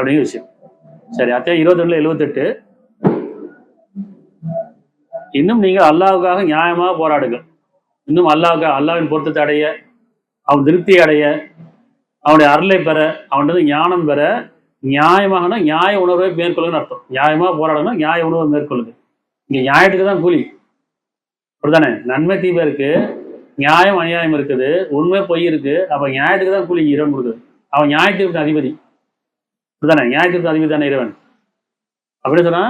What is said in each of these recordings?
அப்படிங்கிற விஷயம். சரி அத்தியாயம் இருபத்தி ரெண்டுல எழுபத்தெட்டு இன்னும் நீங்கள் அல்லாவுக்காக நியாயமாக போராடுங்கள். இன்னும் அல்லாவுக்காக அல்லாவின் பொருத்தத்தை அடைய அவன் திருப்தி அடைய அவனுடைய அருளை பெற அவன்கிட்ட ஞானம் பெற நியாயமாகனா நியாய உணர்வை மேற்கொள்ளுன்னு அர்த்தம். நியாயமாக போராடணும் நியாய உணர்வை மேற்கொள்ளுது இங்கே நியாயத்துக்கு தான் கூலி. அப்படிதானே நன்மை தீமை இருக்கு நியாயம் அநியாயம் இருக்குது உண்மை பொய் இருக்கு அப்ப நியாயத்துக்கு தான் கூலி இறைவன் கொடுக்குது அவன் நியாயத்திற்கு அதிபதி. அப்படிதானே நியாயத்திற்கு அதிபதி தானே இறைவன்? அப்படி சொன்னா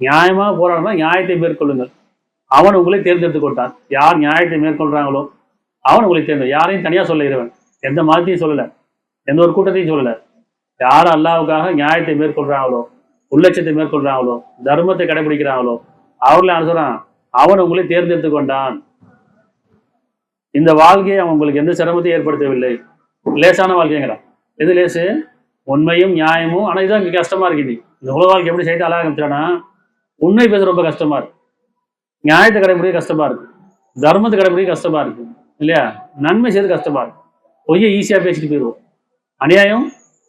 நியாயமா போராடணும் நியாயத்தை மேற்கொள்ளுங்கள். அவன் உங்களை தேர்ந்தெடுத்து கொண்டான். யார் நியாயத்தை மேற்கொள்றாங்களோ அவன் உங்களை தேர்ந்த யாரையும் தனியா சொல்ல இறைவன். எந்த மதத்தையும் சொல்லல. எந்த ஒரு கூட்டத்தையும் சொல்லல. யார் அல்லாவுக்காக நியாயத்தை மேற்கொள்றாங்களோ உள்ளட்சத்தை மேற்கொள்றாங்களோ தர்மத்தை கடைபிடிக்கிறாங்களோ அவர்களை அனுசுறான் அவன் உங்களை தேர்ந்தெடுத்து கொண்டான். இந்த வாழ்க்கையை அவன் உங்களுக்கு எந்த சிரமத்தையும் ஏற்படுத்தவில்லை. லேசான வாழ்க்கைங்கிறான். எது லேசு? உண்மையும் நியாயமும் ஆனால் இதுதான் இங்கே கஷ்டமாக இருக்குது. நீ இந்த உலக வாழ்க்கை எப்படி செய்து அழக உண்மை பேச ரொம்ப கஷ்டமாக இருக்கு. நியாயத்தை கடைபிடிக்க கஷ்டமாக இருக்கு. தர்மத்தை கடைபிடிக்க கஷ்டமாக இருக்கு. இல்லையா? நன்மை செய்து கஷ்டமா இருக்கு. பொய்யை ஈஸியாக பேசிட்டு போயிடுவோம். அநியாயம்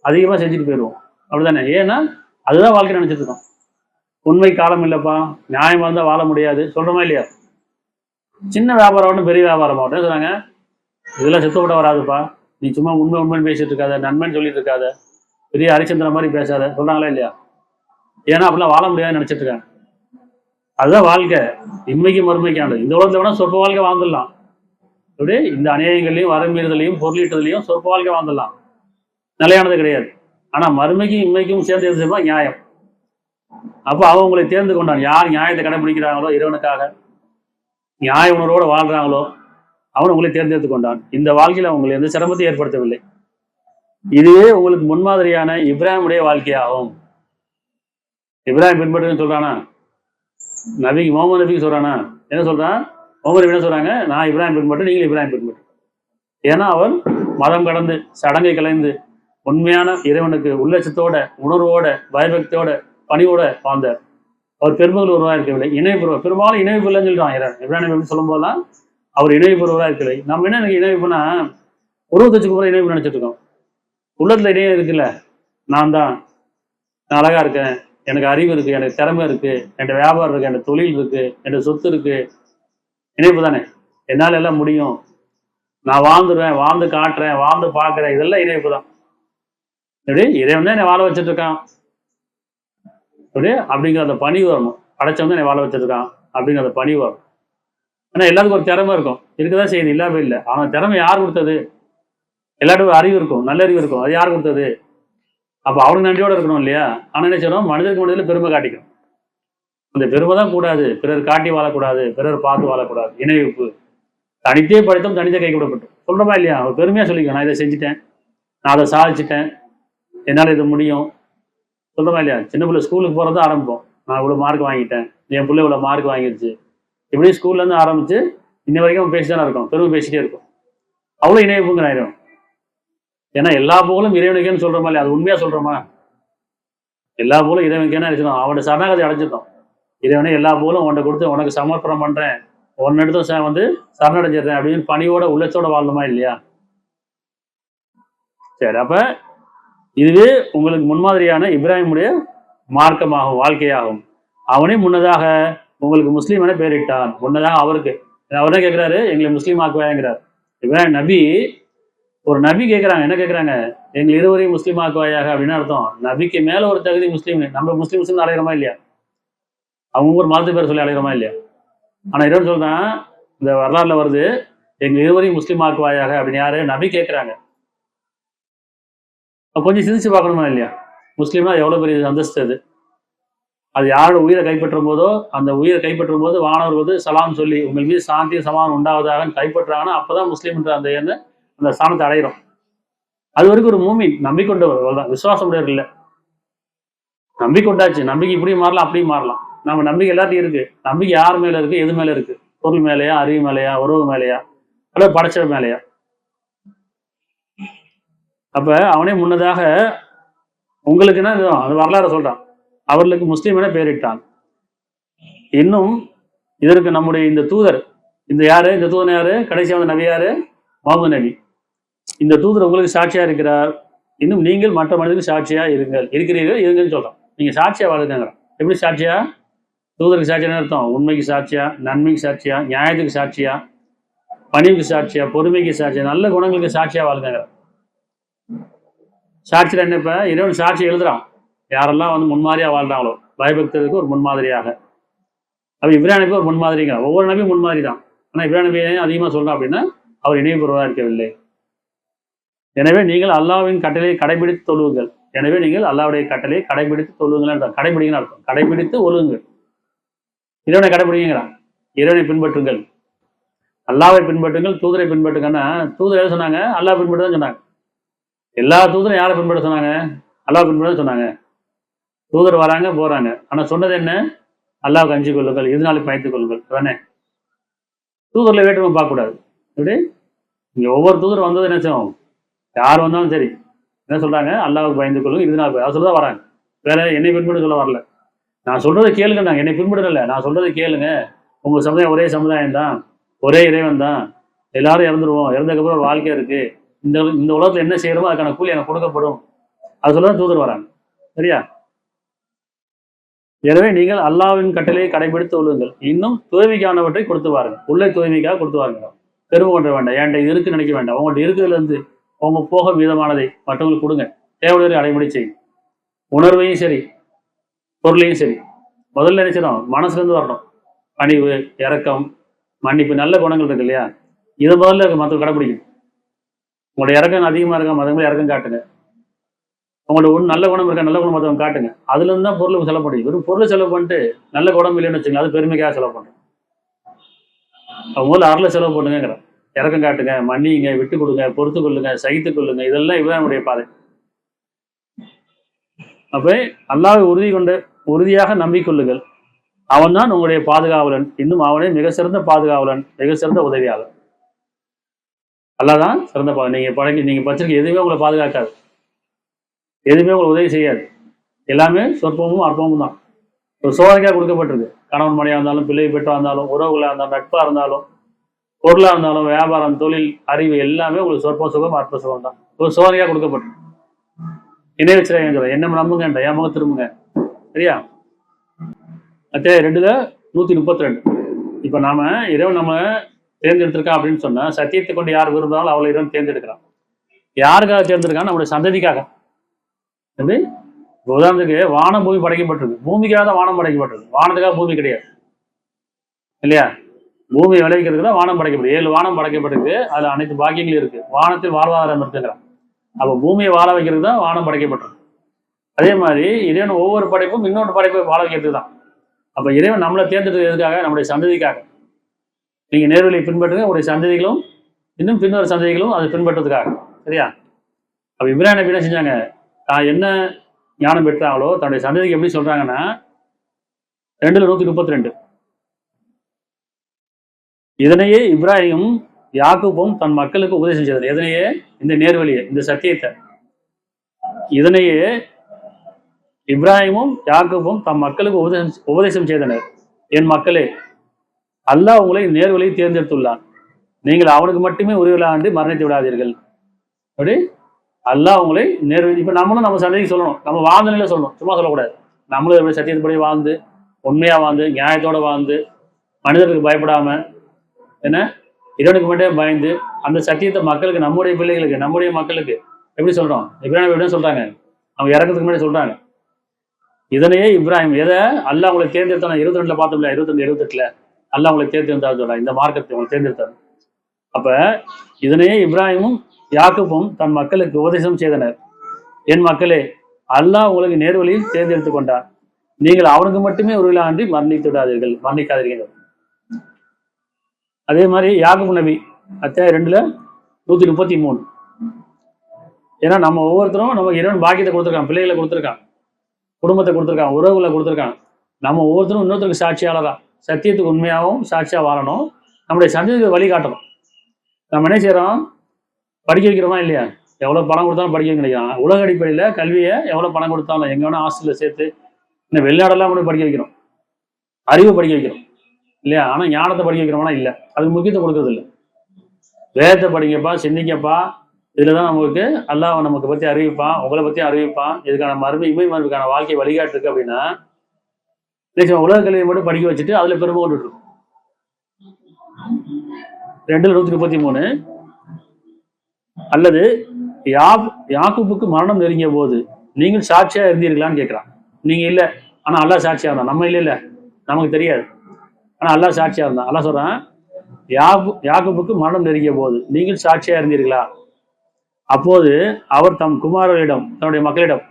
அதிகமாக செஞ்சுட்டு போயிடுவோம். அப்படிதானே? ஏன்னா அதுதான் வாழ்க்கை நினைச்சிட்டு இருக்கோம். உண்மை காலம் இல்லைப்பா. நியாயமாக இருந்தால் வாழ முடியாது. சொல்கிறோமா இல்லையா? சின்ன வியாபாரம் ஆகட்டும் பெரிய வியாபாரம் ஆகட்டும் சொன்னாங்க? இதெல்லாம் செத்துப்பட வராதுப்பா. நீ சும்மா உண்மை உண்மைன்னு பேசிட்டு இருக்காத நன்மைன்னு சொல்லிட்டு இருக்காத. பெரிய ஹரிச்சந்திரன் மாதிரி பேசாத. சொல்றாங்களா இல்லையா? ஏன்னா அப்படிலாம் வாழ முடியாதுன்னு நினைச்சிட்டு இருக்காங்க அதுதான் வாழ்க்கை. இன்மைக்கு மறுமைக்கானது இந்த உலகத்தை வேணா சொற்ப வாழ்க்கை வாழ்ந்துடலாம். அப்படி இந்த அநேகங்களையும் வரமீறுதலையும் பொருளீட்டுதலையும் சொற்ப வாழ்க்கை வாழ்ந்துடலாம். நிலையானது கிடையாது. ஆனா மறுமைக்கும் இன்மைக்கும் சேர்ந்து எது செய்வா நியாயம். அப்போ அவன் உங்களை தேர்ந்து கொண்டான். யார் நியாயத்தை கடைபிடிக்கிறாங்களோ இறைவனுக்காக. நியாய உணர்வோடு வாழ்றாங்களோ அவன் உங்களை தேர்ந்தெடுத்து கொண்டான். இந்த வாழ்க்கையில் அவங்களை எந்த சிரமத்தையும் ஏற்படுத்தவில்லை. இதுவே உங்களுக்கு முன்மாதிரியான இப்ராஹிமுடைய வாழ்க்கையாகும். இப்ராஹிம் பின்பற்றுன்னு சொல்றானா? நபிக்கு முகமது நபிக்கு சொல்றானா? என்ன சொல்றான்? முகமது நபி என்ன சொல்றாங்க? நான் இப்ராஹிம் பின்பற்று நீங்கள் இப்ராஹிம் பின்பற்று. ஏன்னா அவர் மதம் கடந்து சடங்கை கலைந்து உண்மையான இறைவனுக்கு உள்ளச்சத்தோட உணர்வோட பயபக்தியோட பணியோட வாழ்ந்தார். அவர் பெருமகள் உருவாக இருக்கவில்லை. இணை பெறுவார். பெரும்பாலும் இணைவு இல்லைன்னு சொல்றான் இப்ராஹிம் நபி சொல்லும் போதெல்லாம் அவர் இணைவு பெறுவராக இருக்கவில்லை. நம்ம என்ன இணைப்புனா இணைவுனா உருவத்துக்கு கூட இணைவு நினைச்சிட்டு இருக்கோம். உள்ளத்துல இணையம் இருக்குல்ல? நான் தான் நான் அழகா இருக்கேன். எனக்கு அறிவு இருக்கு எனக்கு திறமை இருக்கு என்கிட்ட வியாபாரம் இருக்கு என்கிட்ட தொழில் இருக்கு என்கிட்ட சொத்து இருக்கு. இணைப்பு தானே? என்னால் எல்லாம் முடியும். நான் வாழ்ந்துடுவேன் வாழ்ந்து காட்டுறேன் வாழ்ந்து பார்க்குறேன். இதெல்லாம் இணைப்பு தான். எப்படி? இறைவன் தான் என்னை வாழ வச்சுட்டு இருக்கான் எப்படி? அப்படிங்கிற அந்த பணி வரணும். படைச்சவன் தான் என்னை வாழ வச்சிருக்கான் அப்படிங்கிற அந்த பணி வரும் ஆனால் எல்லாத்துக்கும் ஒரு திறமை இருக்கும். இருக்கதான் செய்யுது இல்லாமல் இல்லை. அவன் திறமை யார் கொடுத்தது? எல்லாருக்கும் அறிவு இருக்கும் நல்ல அறிவு இருக்கும். அது யார் கொடுத்தது? அப்போ அவனுக்கு நன்றியோட இருக்கணும் இல்லையா? ஆனால் என்ன செய்யணும்? மனிதருக்கு மனிதத்தில் பெருமை காட்டிக்கும் அந்த பெருமை தான் கூடாது. பிறர் காட்டி வாழக்கூடாது பிறர் பார்த்து வாழக்கூடாது. இணைவிப்பு. தனித்தே படித்தோம் தனித்தே கைக்கூடப்பட்டு கொடுப்பட்டோம் இல்லையா? அவர் பெருமையா சொல்லிக்கோ. நான் இதை செஞ்சுட்டேன். நான் அதை சாதிச்சிட்டேன். என்னால் இது முடியும். சொல்கிறமா இல்லையா? சின்ன பிள்ளை ஸ்கூலுக்கு போகிறதா ஆரம்பிப்போம். நான் இவ்வளோ மார்க் வாங்கிட்டேன். என் பிள்ளை இவ்வளோ மார்க் வாங்கிடுச்சு. இப்படி ஸ்கூல்லேருந்து ஆரம்பிச்சு இன்ன வரைக்கும் பேசி தானே இருக்கோம். பெருமை பேசிட்டே இருக்கும். அவ்வளோ இணைப்புங்கிற ஆயிரும். ஏன்னா எல்லா புகழும் இறைவனுக்கேன்னு சொல்றோமா இல்லையா அது உண்மையா சொல்றோமா? எல்லா புகழும் இறைவனுக்கேன்னு அடிச்சிடும் அவனோட சரணாகதி அடைஞ்சிட்டோம் இறைவனே எல்லா புகழும் உன்னை கொடுத்து உனக்கு சமர்ப்பணம் பண்றேன். உன்னிடத்தும் வந்து சரணடைஞ்சிடுறேன் அப்படின்னு பணியோட உள்ளத்தோட வாழணுமா இல்லையா? சரி அப்ப இதுவே உங்களுக்கு முன்மாதிரியான இப்ராஹிமுடைய மார்க்கமாகும் வாழ்க்கையாகும். அவனே முன்னதாக உங்களுக்கு முஸ்லீம் என பெயரிட்டான். முன்னதாக அவருக்கு. அவர் என்ன கேட்கிறாரு எங்களை முஸ்லீம் ஆக்குவாங்கிறார் இப்ராஹிம் நபி ஒரு நபி கேட்குறாங்க என்ன கேட்குறாங்க எங்கள் இருவரையும் முஸ்லீம் ஆக்குவாயாக அப்படின்னு அர்த்தம். நபிக்கு மேல ஒரு தகுதி முஸ்லீம். நம்ம முஸ்லீம் முஸ்லீம் இல்லையா? அவங்க ஒரு மதத்து பேர் சொல்லி அலையிறோமா இல்லையா? ஆனா இறைவன் சொல்றான் இந்த வரலாறுல வருது எங்கள் இருவரையும் முஸ்லீம் ஆக்குவாயாக அப்படின்னு யாரு? நபி கேட்குறாங்க கொஞ்சம் சிந்திச்சு பார்க்கணுமா இல்லையா? முஸ்லீம்னா எவ்வளவு பெரிய அந்தஸ்து அது? அது யாரோட உயிரை கைப்பற்றும் போதோ அந்த உயிரை கைப்பற்றும் போது வானவர் வந்து சலாம் சொல்லி உங்கள் மீது சாந்தியும் சமானம் உண்டாவதாக கைப்பற்றாங்கன்னா அப்போதான் முஸ்லீம்ன்ற அந்த எண்ணெய் அந்த ஸ்தானத்தை அடையிறோம். அது வரைக்கும் ஒரு மூமி நம்பிக்கொண்டவர் தான் விசுவாசம் உடையவர் இல்லை. நம்பிக்கொண்டாச்சு. நம்பிக்கை இப்படியும் மாறலாம் அப்படியும் மாறலாம். நம்ம நம்பிக்கை எல்லாத்தையும் இருக்கு. நம்பிக்கை யார் மேல இருக்கு? எது மேல இருக்கு? பொருள் மேலையா அறிவு மேலையா உறவு மேலையா? அல்லது படைச்ச மேலையா? அப்ப அவனே முன்னதாக உங்களுக்குன்னா அது வரலாறு சொல்றான். அவர்களுக்கு முஸ்லீம் என பேரிட்டான் இன்னும் இதற்கு நம்முடைய இந்த தூதர் இந்த யாரு? இந்த தூதன் யாரு? கடைசி வந்த நபி யாரு? முகமது நபி. இந்த தூதர் உங்களுக்கு சாட்சியா இருக்கிறார் இன்னும் நீங்கள் மற்ற மனிதனுக்கு சாட்சியா இருங்கள். இருக்கிறீர்கள் இருங்கன்னு சொல்றோம். நீங்க சாட்சியா வாழ்ந்துங்கிறோம் எப்படி சாட்சியா? தூதருக்கு சாட்சியா அர்த்தம். உண்மைக்கு சாட்சியா நன்மைக்கு சாட்சியா நியாயத்துக்கு சாட்சியா பணிவுக்கு சாட்சியா பொறுமைக்கு சாட்சியா நல்ல குணங்களுக்கு சாட்சியா வாழ்ந்துங்கிற சாட்சியில் என்ன இப்போ? இறைவன் சாட்சி எழுதுறான். யாரெல்லாம் வந்து முன்மாதிரியா வாழ்றாங்களோ பயபக்தருக்கு ஒரு முன்மாதிரியாக. அப்ப இப்ராஹிம் ஒரு முன்மாதிரிங்க. ஒவ்வொரு நபியும் முன்மாதிரி தான் ஆனா இப்ராஹிம் அதிகமாக ஏன் அதிகமா சொல்றோம் அப்படின்னா அவர் இணைவு பெறுவதா இருக்கவில்லை. எனவே நீங்கள் அல்லாவின் கட்டளையை கடைபிடித்து தொழுவுங்கள் எனவே நீங்கள் அல்லாஹ்வுடைய கட்டளையை கடைபிடித்து தொழுவுங்கள் என்றார் கடைபிடிங்கன்னு அர்த்தம். கடைபிடித்து ஒழுங்குங்கள். இறைவனை கடைபிடிங்கிறான் இறைவனை பின்பற்றுங்கள். அல்லாவை பின்பற்றுங்கள் தூதரை பின்பற்றுங்கன்னா தூதர் எதை சொன்னாங்க? அல்லாஹ் பின்பற்றுதான் சொன்னாங்க. எல்லா தூதரும் யாரை பின்பற்ற சொன்னாங்க? அல்லாஹ் பின்பற்ற சொன்னாங்க. தூதர் வராங்க போறாங்க. ஆனா சொன்னது என்ன? அல்லாஹ் அஞ்சு கொள்ளுங்கள் இதனால பயந்து கொள்ளுங்கள். அதானே? தூதர்ல வேற்றுமை பார்க்கக்கூடாது எப்படி? இங்க ஒவ்வொரு தூதர் வந்தது என்ன செய்யும் யார் வந்தாலும் சரி என்ன சொல்றாங்க? அல்லாவுக்கு பயந்து கொள்ளும் இதனால அதை சொல்ல வராங்க. வேற என்னை பின்பற்ற சொல்ல வரல. நான் சொல்றதை கேளுங்க நாங்கள் என்னை பின்பற்றல நான் சொல்றதை கேளுங்க. உங்க சமுதாயம் ஒரே சமுதாயம் தான். ஒரே இறைவன் தான். எல்லாரும் இறந்துருவோம். இறந்ததுக்கப்புறம் ஒரு வாழ்க்கை இருக்கு. இந்த இந்த உலகத்துல என்ன செய்யறோமோ அதுக்கான கூலி எனக்கு கொடுக்கப்படும். அது சொல்ல தூதர் வராங்க. சரியா? எனவே நீங்கள் அல்லாவின் கட்டளையை கடைபிடித்து கொள்ளுங்கள். இன்னும் தூய்மைக்கானவற்றை கொடுத்து பாருங்க உள்ளே தூய்மைக்காக கொடுத்து வாருங்க பெருமை கொண்ட வேண்டாம். என்கிட்ட இருக்கு நினைக்க வேண்டாம். உங்கள்கிட்ட இருக்கிறதுல இருந்து உங்க போக மீதமானதை மற்றவங்களுக்கு கொடுங்க. தேவையை அடைமுறை செய்யும். உணர்வையும் சரி பொருளையும் சரி முதல்ல நினைச்சிடும் மனசுலேருந்து வரணும். பணிவு இறக்கம் மன்னிப்பு நல்ல குணங்கள் இருக்கு இல்லையா? இதை முதல்ல மற்றவங்க கடைபிடிக்கும் உங்களோட இறக்கம் அதிகமாக இருக்கா மற்றவங்களை இறக்கம் காட்டுங்க. உங்களோட ஒன்று நல்ல குணம் இருக்கா நல்ல குணம் மற்றவங்க காட்டுங்க. அதுலேருந்து தான் பொருளுக்கு செலவு பண்ணுங்க வெறும் பொருளை செலவு பண்ணிட்டு நல்ல குணம் இல்லைன்னு வச்சுங்க அது பெருமைக்காக செலவு பண்ணுறோம் முதல்ல அருளை செலவு பண்ணுங்கிறேன் இறக்கம் காட்டுங்க மன்னிங்க விட்டு கொடுங்க பொறுத்து கொள்ளுங்க சகித்து கொள்ளுங்க இதெல்லாம் இதுதான் நம்முடைய பாதை. அப்போ அல்லாவை உறுதி கொண்ட உறுதியாக நம்பிக்கொள்ளுங்கள். அவன்தான் உங்களுடைய பாதுகாவலன். இன்னும் அவனே மிக சிறந்த பாதுகாவலன் மிக சிறந்த உதவியாளன். அல்லாஹ் தான் சிறந்த பா நீங்க பழங்கி நீங்க பச்சிருக்க எதுவுமே உங்களை பாதுகாக்காது. எதுவுமே உங்களை உதவி செய்யாது. எல்லாமே சொற்பமும் அற்பமும் தான். ஒரு சோதனைக்காக கொடுக்கப்பட்டிருக்கு. கணவன் மனையா இருந்தாலும் பிள்ளை பெற்றா இருந்தாலும் உறவுகளா இருந்தாலும் நட்பா இருந்தாலும் பொருளா இருந்தாலும் வியாபாரம் தொழில் அறிவு எல்லாமே உங்களுக்கு சொற்ப சுகம் அற்ப சுகம் தான். ஒரு சோதனையாக கொடுக்கப்பட்டிருக்கு இணை வச்சிருக்க என்ன நம்புங்கன்ற என் முகம் திரும்புங்க. சரியா? அத்தே ரெண்டுல நூத்தி முப்பத்தி ரெண்டு இப்ப நாம இரவு நம்ம தேர்ந்தெடுத்திருக்கா அப்படின்னு சொன்னா சத்தியத்தை கொண்டு யார் விரும்பினாலும் அவளை இரவு தேர்ந்தெடுக்கிறான். யாருக்காக தேர்ந்தெடுக்கான் நம்முடைய சந்ததிக்காக. வந்து உதாரணத்துக்கு வானம் பூமி படைக்கப்பட்டிருக்கு. பூமிக்காக தான் வானம் படைக்கப்பட்டிருக்கு. வானத்துக்காக பூமி கிடையாது. இல்லையா? பூமி விளைவிக்கிறதுக்கு தான் வானம் படைக்கப்படும் ஏழு வானம் படைக்கப்பட்டிருக்கு. அதுல அனைத்து பாக்கியங்களும் இருக்கு. வானத்தில் வாழ்வாதாரம் இருக்குங்கிறான். அப்ப பூமியை வாழ வைக்கிறதுக்கு தான் வானம் படைக்கப்பட்டிருக்கு. அதே மாதிரி இறைவன் ஒவ்வொரு படைப்பும் இன்னொரு படைப்பை வாழ வைக்கிறது தான். அப்ப இறைவன் நம்மளை தேர்ந்தெடுத்தது எதுக்காக? நம்முடைய சந்ததிக்காக. நீங்க நேர்வழியை பின்பற்றுங்க. உங்களுடைய சந்ததிகளும் இன்னும் பின்னொரு சந்ததிகளும் அதை பின்பற்றதுக்காக சரியா? அப்ப இப்ரான் என்ன செஞ்சாங்க? தான் என்ன ஞானம் பெற்றாங்களோ தன்னுடைய சந்ததிக்கு எப்படி சொல்றாங்கன்னா ரெண்டுல நூத்தி முப்பத்தி ரெண்டு. இதனையே இப்ராஹிம் யாக்குபும் தன் மக்களுக்கு உபதேசம் செஞ்சது இதனையே இந்த நேர்வழியை இந்த சத்தியத்தை. இதனையே இப்ராஹிமும் யாக்குபும் தம் மக்களுக்கு உபதேசம் உபதேசம் செய்தனர். என் மக்களே அல்லாஹ் உங்களை நேர்வழியை தேர்ந்தெடுத்துள்ளான். நீங்கள் அவனுக்கு மட்டுமே உரிவிழாண்டு மரணித்து விடாதீர்கள். அப்படி? அல்லாஹ் உங்களை நேர்வழி இப்ப நம்மளும் நம்ம சந்ததிக்கு சொல்லணும். நம்ம வாழ்ந்த நிலையில சொல்லணும். சும்மா சொல்லக்கூடாது. நம்மளும் எப்படி சத்தியத்துப்படி வாழ்ந்து உண்மையா வாழ்ந்து நியாயத்தோட வாழ்ந்து மனிதர்களுக்கு பயப்படாமல் என்ன? இறைவனுக்கு மட்டும் பயந்து அந்த சத்தியத்தை மக்களுக்கு நம்முடைய பிள்ளைகளுக்கு நம்முடைய மக்களுக்கு எப்படி சொல்றோம்? இப்ராஹிம் எப்படி சொல்றாங்க. அவங்க இறக்கிறதுக்கு முன்னாடி சொல்றாங்க. இதனையே இப்ராஹிம் எதை? அல்லாஹ் உங்களை தேர்ந்தெடுத்தான்? இருபத்தி ரெண்டுல பார்த்தோம்ல இருபத்தி ரெண்டு இருபத்தெட்டுல அல்ல அவங்களை தேர்ந்தெடுத்தா சொல்றாங்க இந்த மார்க்கத்தை அவங்களை தேர்ந்தெடுத்தாரு. அப்ப இதனையே இப்ராஹிமும் யாக்குப்பும் தன் மக்களுக்கு உபதேசம் செய்தனர். என் மக்களே அல்லாஹ் உங்களுக்கு நேர்வழியில் தேர்ந்தெடுத்து கொண்டார். நீங்கள் அவனுக்கு மட்டுமே உருவிலாண்டி மரணித்து விடாதீர்கள் மரணிக்காதீர்கள். அதே மாதிரி யாக்குப் நபி அத்தியாயம் ரெண்டுல நூத்தி முப்பத்தி மூணு. ஏன்னா நம்ம ஒவ்வொருத்தரும் நமக்கு இறைவன் பாக்கியத்தை கொடுத்துருக்கான் பிள்ளைகளை கொடுத்துருக்கான் குடும்பத்தை கொடுத்துருக்கான் உறவுகளை கொடுத்துருக்கான். நம்ம ஒவ்வொருத்தரும் இன்னொருத்தருக்கு சாட்சியாளர் தான் சத்தியத்துக்கு உண்மையாகவும் சாட்சியா வாழணும். நம்முடைய சந்ததிக்கு வழிகாட்டணும் நம்ம என்ன செய்கிறோம் படிக்க வைக்கிறோமா இல்லையா? எவ்வளவு பணம் கொடுத்தாலும் படிக்க வைக்க உலக அடிப்படையில் கல்வியை எவ்வளவு பணம் கொடுத்தாலும் எங்கே வேணால் ஹாஸ்டலில் சேர்த்து இன்னும் வெளிநாடெல்லாம் கூட படிக்க வைக்கிறோம். அறிவை படிக்க வைக்கிறோம். இல்லையா? ஆனா ஞானத்தை படிக்க வைக்கிறோம்னா இல்ல. அதுக்கு முக்கியத்துவம் கொடுக்கறது இல்லை. வேதத்தை படிங்கப்பா சிந்திங்கப்பா. இதுலதான் நமக்கு அல்லாஹ் நமக்கு பத்தி அறிவிப்பான் உங்களை பத்தி அறிவிப்பான். இதுக்கான மருந்து இமை மருந்துக்கான வாழ்க்கை வழிகாட்டு இருக்கு அப்படின்னா நிச்சயம் உலக கல்வியை மட்டும் படிக்க வச்சுட்டு அதுல பெருமை கொண்டு இருக்கும். ரெண்டு நூத்தி முப்பத்தி மூணு. அல்லது யாப் யாக்குப்புக்கு மரணம் நெருங்கிய போது நீங்கள் சாட்சியா இருந்தீர்களான்னு கேட்கிறான். நீங்க இல்ல. ஆனா அல்லாஹ் சாட்சியா இருந்தான். நம்ம இல்ல இல்ல. நமக்கு தெரியாது. ஆனால் அல்லா சாட்சியாக இருந்தான். அல்லா சொல்கிறான் யாபு யாகுபுக்கு மரணம் நெருங்கிய போது நீங்கள் சாட்சியாக இருந்தீர்களா? அப்போது அவர் தம் குமாரர்களிடம் தன்னுடைய மக்களிடம்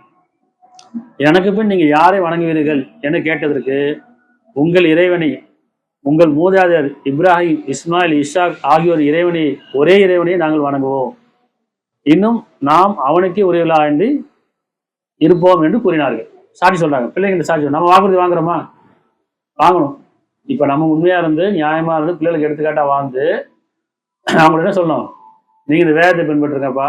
எனக்கு பின் நீங்கள் யாரை வணங்குவீர்கள்? என்று கேட்டதற்கு உங்கள் இறைவனை உங்கள் மூதாதையர் இப்ராஹிம் இஸ்மாயில் இஷாக் ஆகியோர் இறைவனை ஒரே இறைவனை நாங்கள் வணங்குவோம். இன்னும் நாம் அவனுக்கே உரியவர்களா என்று இருப்போம் என்று கூறினார்கள். சாட்சி சொல்றாங்க. பிள்ளைங்க சாட்சி நம்ம வாக்குறுதி வாங்குறோமா? வாங்கணும். இப்ப நம்ம உண்மையா இருந்து நியாயமா இருந்து பிள்ளைகளுக்கு எடுத்துக்காட்டா வாழ்ந்து அவங்க என்ன சொல்லணும்? நீங்க இந்த வேதத்தை பின்பற்றுங்கப்பா.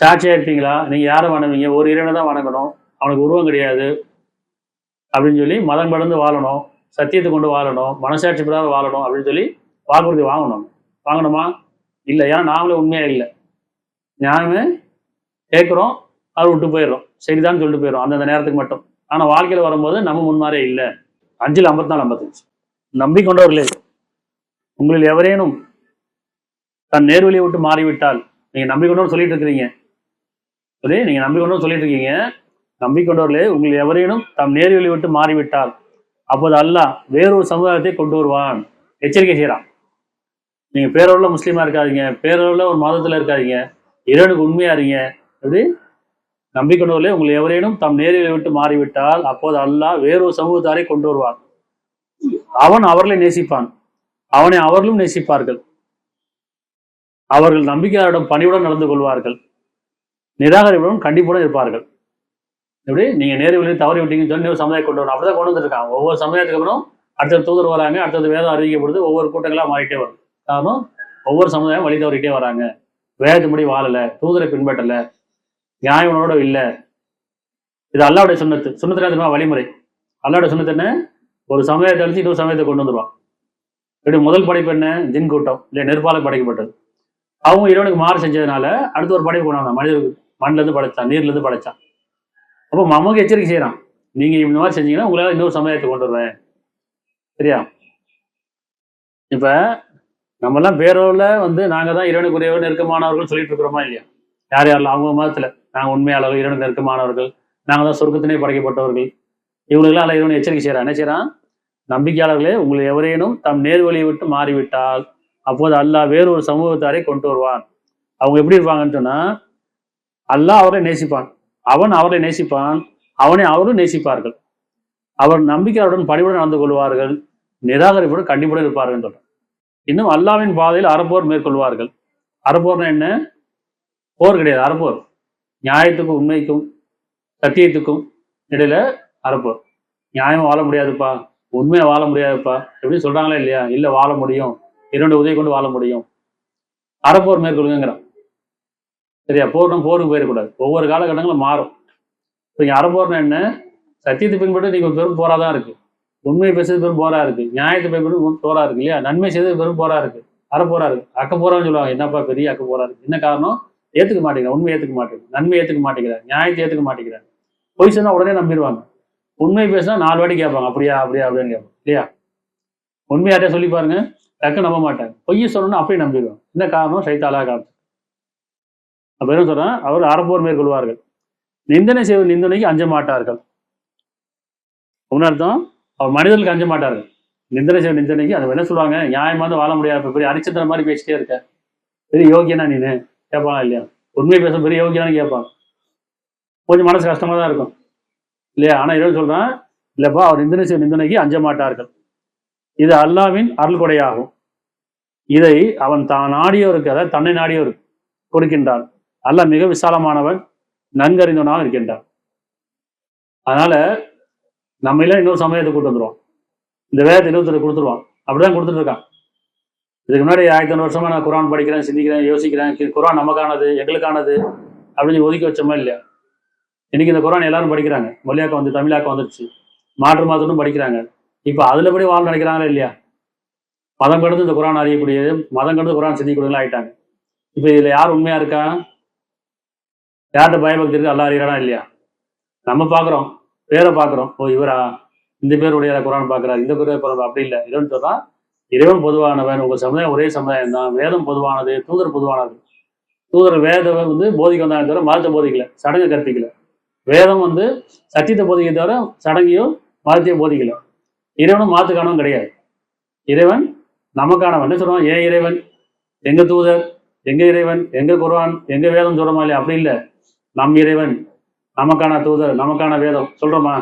சாட்சியா இருப்பீங்களா நீங்க யாரை வணங்குவீங்க? ஒரு இறைவனை தான் வணங்கணும். அவனுக்கு உருவம் கிடையாது. அப்படின்னு சொல்லி மதம் படந்து வாழணும். சத்தியத்தை கொண்டு வாழணும். மனசாட்சி பிரகாரம் வாழணும். அப்படின்னு சொல்லி வாக்குறுதி வாங்கணும். வாங்கணுமா? இல்லை. ஏன்னா நாமளே உண்மையா இல்லை. ஞானமே கேட்குறோம். அதை விட்டு போயிடுறோம். சரிதான்னு சொல்லிட்டு போயிடும் அந்தந்த நேரத்துக்கு மட்டும். ஆனால் வாழ்க்கையில் வரும்போது நம்ம முன்மாரே இல்லை. அஞ்சில் ஐம்பத்தி நாலு ஐம்பத்தஞ்சு. நம்பிக்கொண்டவர்களே உங்களில் எவரேனும் தன் நேர்வழியை விட்டு மாறிவிட்டால் நீங்கள் நம்பிக்கொண்டோன்னு சொல்லிட்டு இருக்கிறீங்க. சரி நீங்கள் நம்பிக்கொண்டோன்னு சொல்லிட்டு இருக்கீங்க. நம்பிக்கொண்டவர்களே உங்கள் எவரேனும் தம் நேர்வழி விட்டு மாறிவிட்டால் அப்போது அல்லாஹ் வேறொரு சமுதாயத்தை கொண்டு வருவான். எச்சரிக்கை செய்கிறான் நீங்கள் பேரளவில் முஸ்லீமாக இருக்காதீங்க. பேரளவில் ஒரு மதத்தில் இருக்காதீங்க. இறைவனுக்கு உண்மையாக இருங்க. அது நம்பிக்கொண்டவர்களே உங்கள் எவரேனும் தம் நேரில் விட்டு மாறிவிட்டால் அப்போது அல்லாஹ் வேறொரு சமூகத்தாரை கொண்டு வருவான் அவன் அவர்களை நேசிப்பான். அவனை அவர்களும் நேசிப்பார்கள். அவர்கள் நம்பிக்கையாளரிடம் பணிவுடன் நடந்து கொள்வார்கள். நிராகரிப்புடன் கண்டிப்புடன் இருப்பார்கள். எப்படி? நீங்க நேரு வழியில் தவறி விட்டீங்கன்னு சொல்லி ஒரு சமுதாயம் கொண்டு வரணும் அப்படிதான் கொண்டு வந்துருக்காங்க. ஒவ்வொரு சமுதாயத்துக்கு அப்புறம் அடுத்த தூதர் வராங்க அடுத்தது வேதம் அறிவிக்கப்படுது ஒவ்வொரு கூட்டங்களா மாறிட்டே வரும் காரணம் ஒவ்வொரு சமுதாயம் வழி தவறிட்டே வராங்க. முடி வாழல தூதரை பின்பற்றல நியாயவனோட இல்லை. இது அல்லாவுடைய சுண்ணத்து. சுண்ணத்துல தெரியுமா? வழிமுறை. அல்லாவுடைய சுண்ணத்து என்ன? ஒரு சமயத்தை அழிச்சு இன்னொரு சமயத்தை கொண்டு வந்துருவான். இப்படி முதல் படைப்பு என்ன? ஜின் கூட்டம். இல்லை நெருப்பால படைக்கப்பட்டது. அவங்க இறைவனுக்கு மாறு செஞ்சதுனால அடுத்து ஒரு படைப்பு கொண்டு வந்தான். மனிதர் இருந்து படைச்சான் நீர்லேருந்து படைச்சான். அப்போ நமக்கு எச்சரிக்கை செய்கிறான் நீங்கள் இந்த மாதிரி செஞ்சீங்கன்னா உங்களால் இன்னொரு சமயத்தை கொண்டு வருவேன். சரியா? இப்போ நம்மெல்லாம் பேரோவில் வந்து நாங்கள் தான் இறைவனுக்குரியவர் நெருக்கமானவர்கள் சொல்லிட்டு இருக்கிறோமா இல்லையா? யார் யாரில் அவங்க மதத்தில். நாங்கள் உண்மையாளர்கள் இறைவனுக்கு நெருக்கமானவர்கள். நாங்கள் தான் சொர்க்கத்தினே படைக்கப்பட்டவர்கள். இவங்களுக்கெல்லாம் அல்ல இறைவன் எச்சரிக்கை செய்கிறான் என்ன செய்கிறான் நம்பிக்கையாளர்களே உங்களை எவரேனும் தம் நேர்வழியை விட்டு மாறிவிட்டால் அப்போது அல்லாஹ் வேறு ஒரு சமூகத்தாரை கொண்டு வருவான். அவங்க எப்படி இருப்பாங்கன்னு சொன்னா அல்லாஹ் அவரை நேசிப்பான். அவன் அவரை நேசிப்பான். அவனை அவரும் நேசிப்பார்கள். அவர் நம்பிக்கையாளருடன் பணிவுடன் நடந்து கொள்வார்கள். நிராகரிப்புடன் கண்டிப்புடன் இருப்பார்கள் சொல்றான். இன்னும் அல்லாவின் பாதையில் அறப்போர் மேற்கொள்வார்கள். அறப்போர்னா என்ன? போர் கிடையாது அறப்போர். நியாயத்துக்கும் உண்மைக்கும் சத்தியத்துக்கும் இடையில அறப்போம் நியாயம் வாழ முடியாதுப்பா. உண்மையை வாழ முடியாதுப்பா. எப்படி சொல்றாங்களா இல்லையா? இல்லை வாழ முடியும். இரண்டு உதவி கொண்டு வாழ முடியும். அறப்போர் மேற்கொள்ளுங்கிறான் சரியா? போர்னும் போருக்கு போயிடக்கூடாது. ஒவ்வொரு காலகட்டங்களும் மாறும். இப்போ இங்கே அறப்போர்னா என்ன? சத்தியத்தை பின்பற்றி நீங்கள் பெரும் போரா தான் இருக்கு. உண்மையை பேசுறது பெரும் போரா இருக்கு. நியாயத்தை பின்பற்றி போரா இருக்கு இல்லையா? நன்மை செய்தது பெரும் போரா இருக்கு. அறப்போரா இருக்கு. அக்க போறான்னு சொல்லுவாங்க. என்னப்பா பெரிய அக்க போரா இருக்கு? என்ன காரணம்? ஏத்துக்க மாட்டேங்கிறேன் உண்மை ஏத்துக்க மாட்டேங்கிறேன் நன்மை ஏத்துக்க மாட்டேங்கிறேன் நியாயத்தை ஏத்துக்க மாட்டேங்கிறான் பொய் சொன்னா உடனே நம்பிடுவாங்க உண்மை பேசினா நாலு வாட்டி கேட்பாங்க அப்படியா அப்படியா அப்படின்னு கேட்பாங்க இல்லையா? உண்மையாட்டே சொல்லி பாருங்க டக்கு நம்ப மாட்டாங்க பொய்யை சொல்லணும்னா அப்படியே நம்பிடுவாங்க என்ன காரணம்? சைத்தாலா காரணம். அப்ப என்ன சொல்றேன் அவர் அறப்போர் மேற்கொள்வார்கள். நிந்தனை செய்வது நிந்தனைக்கு அஞ்ச மாட்டார்கள். உன்னர்த்தம் அவர் மனிதர்களுக்கு அஞ்ச மாட்டார்கள். நிந்தனை செய்வது நிந்தனைக்கு அது என்ன சொல்லுவாங்க? நியாயமா வாழ முடியாது. பெரிய அரிச்சந்திர மாதிரி பேசிட்டே இருக்க. பெரிய யோகியனா நீனு? கேட்பாங்க இல்லையா? உண்மை பேச பெரிய யோகியானு கேட்பாங்க கொஞ்சம் மனசு கஷ்டமா தான் இருக்கும். இல்லையா? ஆனா இரவு சொல்றான் இல்லப்பா அவர் நிந்தனை செய்யும் நிந்தனைக்கு அஞ்ச மாட்டார்கள். இது அல்லாவின் அருள் கொடையாகும். இதை அவன் தான் நாடியோருக்கு அதாவது தன்னை நாடியோருக்கு கொடுக்கின்றான். அல்லாஹ் மிக விசாலமானவன் நன்கறிந்தவனாக இருக்கின்றான். அதனால நம்ம எல்லாம் இன்னொரு சமயத்தை கூட்டு வந்துருவான் இந்த வேதத்தை இன்னொருத்தர் கொடுத்துருவான். அப்படிதான் கொடுத்துட்டு இருக்கான். இதுக்கு முன்னாடி ஆயிரத்தி ஐநூறு வருஷமா நான் குரான் படிக்கிறேன் சிந்திக்கிறேன் யோசிக்கிறேன். குரான் நமக்கானது எங்களுக்கானது அப்படின்னு ஒதுக்கி வச்சோமா இல்லையா? இன்னைக்கு இந்த குரான் எல்லாரும் படிக்கிறாங்க. மொழியாக்க வந்து தமிழாக்க வந்துருச்சு. மாற்று மாதத்தும் படிக்கிறாங்க. இப்போ அதில் படி வாழ நினைக்கிறாங்களா இல்லையா? மதம் கடந்து இந்த குரான் அறியக்கூடியது மதம் கடந்து குரான் சிந்திக்கூடியவங்களா ஆயிட்டாங்க. இப்போ இதுல யார் உண்மையா இருக்கா? யார்கிட்ட பயபக்தி இருக்கு? அல்லா அறியறானா இல்லையா? நம்ம பார்க்குறோம் பேரை பார்க்குறோம் ஓ இவரா? இந்த பேருடைய குரான் பார்க்குறாரு இந்த பேர் அப்படி இல்லை. இல்லைன்னு சொன்னா இறைவன் பொதுவானவன் உங்க சமுதாயம் ஒரே சமுதாயம் தான். வேதம் பொதுவானது தூதர் பொதுவானது. தூதர் வேதம் வந்து போதிக்க வந்தாங்க தவிர மதத்தை போதிக்கல சடங்கு கற்பிக்கல. வேதம் வந்து சத்தியத்தை போதிக்க தவிர சடங்கையும் மதத்தையும் போதிக்கல. இறைவனும் மாத்துக்கானவன் கிடையாது. இறைவன் நமக்கானவன். என்ன சொல்லுவான் ஏன் இறைவன்? எங்க தூதர்? எங்க இறைவன்? எங்க குருவான் எங்க வேதம் சொல்றோமா இல்லையா? அப்படி இல்லை. நம் இறைவன் நமக்கான தூதர் நமக்கான வேதம். சொல்றோமா?